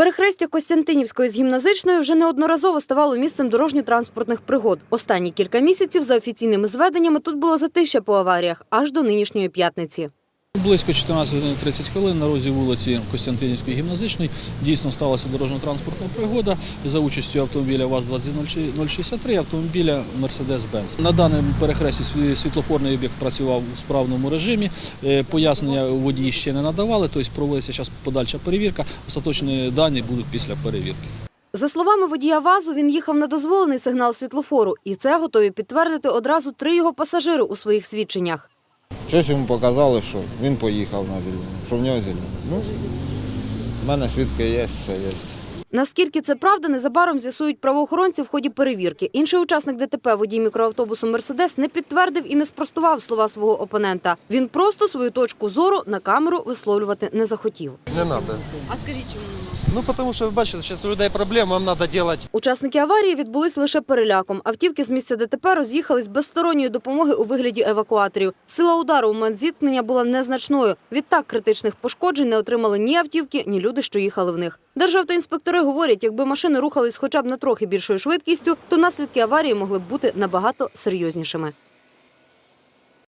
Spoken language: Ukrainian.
Перехрестя Костянтинівської з гімназичною вже неодноразово ставало місцем дорожньо-транспортних пригод. Останні кілька місяців, за офіційними зведеннями, тут було затища по аваріях аж до нинішньої п'ятниці. Близько 14.30 хвилин на розі вулиці Костянтинівської гімназичної дійсно сталася дорожньо-транспортна пригода за участю автомобіля ВАЗ-20063 автомобіля Mercedes-Benz. На даному перехресті світлофорний об'єкт працював у справному режимі. Е, Пояснення водії ще не надавали, тобто проводиться зараз подальша перевірка. Остаточні дані будуть після перевірки. За словами водія ВАЗу, він їхав на дозволений сигнал світлофору, і це готові підтвердити одразу три його пасажири у своїх свідченнях. Щось йому показали, що він поїхав на зелену, що в нього зелений. Ну, в мене свідки є, все є. Наскільки це правда, незабаром з'ясують правоохоронці в ході перевірки. Інший учасник ДТП, водій мікроавтобусу Мерседес, не підтвердив і не спростував слова свого опонента. Він просто свою точку зору на камеру висловлювати не захотів. Не надо. А скажіть, чому не можна? Ну, потому что, вы бачите, сейчас у людей проблема, вам надо делать Учасники аварії відбулись лише переляком. Автівки з місця ДТП роз'їхались без сторонньої допомоги у вигляді евакуаторів. Сила удару у момент зіткнення була незначною. Відтак критичних пошкоджень не отримали ні автівки, ні люди, що їхали в них. Державтоінспектори говорять, якби машини рухались хоча б на трохи більшою швидкістю, то наслідки аварії могли б бути набагато серйознішими.